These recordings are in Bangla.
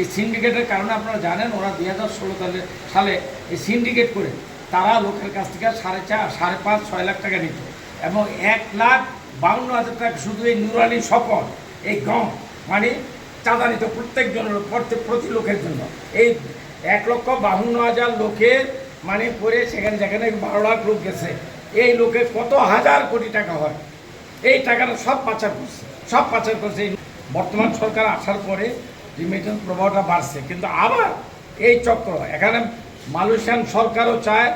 এই সিন্ডিকেটের কারণে আপনারা জানেন, ওরা দুই হাজার ষোলো সালে এই সিন্ডিকেট করে, তারা লোকের কাছ থেকে সাড়ে চার সাড়ে পাঁচ, ছয় লাখ টাকা নিত এবং এক লাখ বাউন্ন হাজার টাকা শুধু এই নুরানি সফল এই গম মানে চাঁদা নিত প্রত্যেক জনের প্রত্যেক প্রতি লোকের জন্য। এই এক লক্ষ বাহান্ন হাজার লোকের মানে করে সেখানে, যেখানে বারো লাখ লোক গেছে। এই লোকের কত হাজার কোটি টাকা হয়? এই টাকাটা সব পাচার করছে, সব পাচার করছে। বর্তমান সরকার আসার পরে রিমিটেন্স প্রভাবটা বাড়ছে। কিন্তু আবার এই চক্র, এখানে মালয়েশিয়ান সরকারও চায়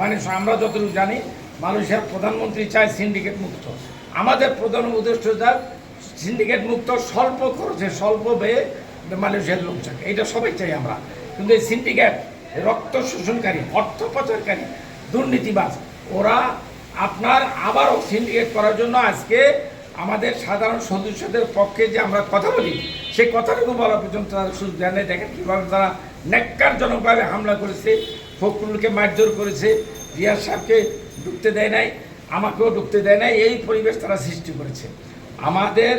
মানে আমরা যতটুকু জানি, মালয়েশিয়ার প্রধানমন্ত্রী চায় সিন্ডিকেট মুক্ত। আমাদের প্রধান উদ্দেশ্য যা সিন্ডিকেট মুক্ত, স্বল্প খরচে, স্বল্প ব্যয়ে মালয়েশিয়ার লোক চায়। এটা সবাই চাই আমরা। কিন্তু এই সিন্ডিকেট রক্ত শোষণকারী, অর্থ পাচারকারী, দুর্নীতিবাজ, ওরা আপনার আবারও সিন্ডিকেট করার জন্য আজকে আমাদের সাধারণ সদস্যদের পক্ষে যে আমরা কথা বলি, সেই কথাটুকু বলা পর্যন্ত তারা সুযোগ দেয় নাই। দেখেন কীভাবে তারা ন্যাক্কারজনকভাবে হামলা করেছে, ফখরুলকে মারধর করেছে, রিয়াজ সাহেবকে ঢুকতে দেয় নাই, আমাকেও ঢুকতে দেয় নাই, এই পরিবেশ তারা সৃষ্টি করেছে। আমাদের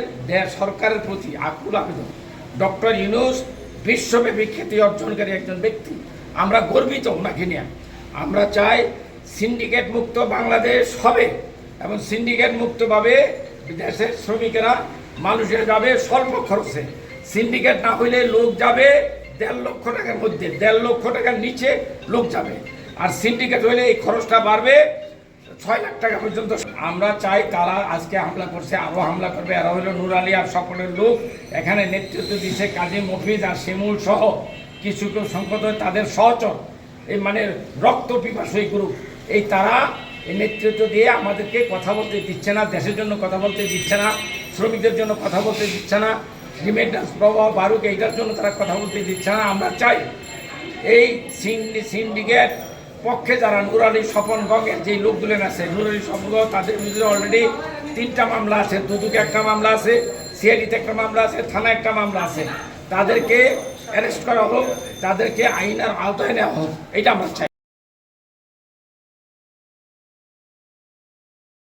সরকারের প্রতি আকুল আবেদন। ডক্টর ইউনুস বিশ্বব্যাপী খ্যাতি অর্জনকারী একজন ব্যক্তি। আমরা গর্বিত ওনাকে নিয়ে। আমরা চাই সিন্ডিকেট মুক্ত বাংলাদেশ হবে এবং সিন্ডিকেট মুক্তভাবে দেশের শ্রমিকেরা মানুষের যাবে স্বল্প খরচে। সিন্ডিকেট না হইলে লোক যাবে দেড় লক্ষ টাকার মধ্যে, দেড় লক্ষ টাকার নিচে লোক যাবে। আর সিন্ডিকেট হইলে এই খরচটা বাড়বে ছয় লাখ টাকা পর্যন্ত। আমরা চাই তারা আজকে হামলা করছে আরও হামলা করবে। এরা হলো নুর আলী আর সকলের লোক। এখানে নেতৃত্ব দিচ্ছে কাজী মফিজ আর শিমুল সহ কিছু কেউ সংকট তাদের সহচর। এই মানে রক্ত পিপাসই গ্রুপ এই তারা নেতৃত্ব দিয়ে আমাদেরকে কথা বলতে দিচ্ছে না, দেশের জন্য কথা বলতে দিচ্ছে না, শ্রমিকদের জন্য কথা বলতে দিচ্ছে না রিমেন্ডান্স প্রভাব বারুক এইটার জন্য তারা কথা বলতে দিচ্ছে না। আমরা চাই এই সিন্ডি সিন্ডিকেট পক্ষে যারা নুরালি স্বপন গঙ্গের যে লোকগুলো আছে, নুরালি স্বপন তাদের বিরুদ্ধে অলরেডি তিনটা মামলা আছে, দুদুকে একটা মামলা আছে, সিআইডিতে একটা মামলা আছে থানা একটা মামলা আছে। তাদেরকে অ্যারেস্ট করা হোক, তাদেরকে আইনের আওতায় নেওয়া হোক এটা আমরা চাই।